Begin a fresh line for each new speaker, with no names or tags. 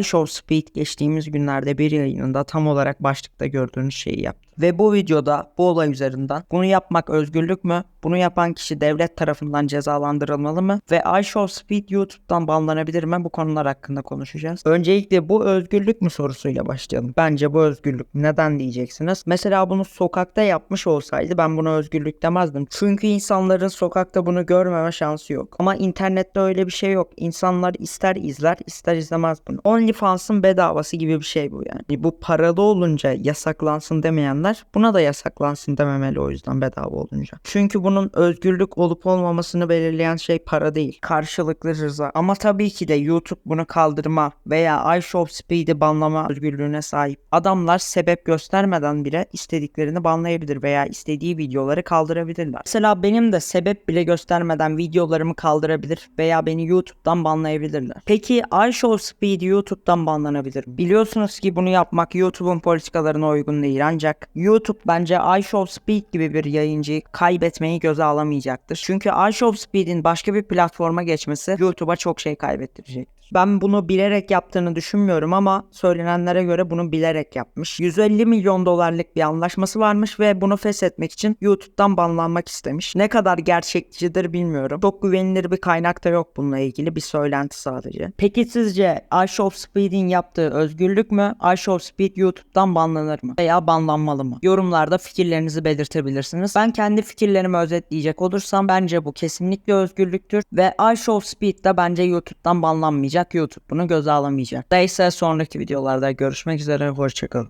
iShow Speed geçtiğimiz günlerde bir yayınında tam olarak başlıkta gördüğünüz şeyi yaptı. Ve bu videoda bu olay üzerinden bunu yapmak özgürlük mü? Bunu yapan kişi devlet tarafından cezalandırılmalı mı? Ve iShow Speed YouTube'dan banlanabilir mi? Bu konular hakkında konuşacağız. Öncelikle bu özgürlük mü sorusuyla başlayalım. Bence bu özgürlük. Neden diyeceksiniz? Mesela bunu sokakta yapmış olsaydı ben buna özgürlük demezdim. Çünkü insanların sokakta bunu görmeme şansı yok. Ama internette öyle bir şey yok. İnsanlar ister izler ister izlemez bunu. OnlyFans'ın bedavası gibi bir şey bu yani. Bu paralı olunca yasaklansın demeyenler buna da yasaklansın dememeli o yüzden bedava olunca. Çünkü bunun özgürlük olup olmamasını belirleyen şey para değil. Karşılıklı rıza. Ama tabii ki de YouTube bunu kaldırma veya iShow Speed'i banlama özgürlüğüne sahip. Adamlar sebep göstermeden bile istediklerini banlayabilir veya istediği videoları kaldırabilirler. Mesela benim de sebep bile göstermeden videolarımı kaldırabilir veya beni YouTube'dan banlayabilirler. Peki iShow Speed YouTube'dan banlanabilir? Biliyorsunuz ki bunu yapmak YouTube'un politikalarına uygun değil ancak YouTube bence iShow Speed gibi bir yayıncıyı kaybetmeyi göze alamayacaktır. Çünkü iShow Speed'in başka bir platforma geçmesi YouTube'a çok şey kaybettirecektir. Ben bunu bilerek yaptığını düşünmüyorum ama söylenenlere göre bunu bilerek yapmış. 150 milyon dolarlık bir anlaşması varmış ve bunu feshetmek için YouTube'dan banlanmak istemiş. Ne kadar gerçekçidir bilmiyorum. Çok güvenilir bir kaynak da yok bununla ilgili bir söylenti sadece. Peki sizce iShow Speed'in yaptığı özgürlük mü? iShow Speed YouTube'dan banlanır mı? Veya banlanmalı mı? Yorumlarda fikirlerinizi belirtebilirsiniz. Ben kendi fikirlerimi özetleyecek olursam bence bu kesinlikle özgürlüktür ve iShow Speed de bence YouTube'dan banlanmayacak. YouTube bunu göze alamayacak. Neyse sonraki videolarda görüşmek üzere. Hoşçakalın.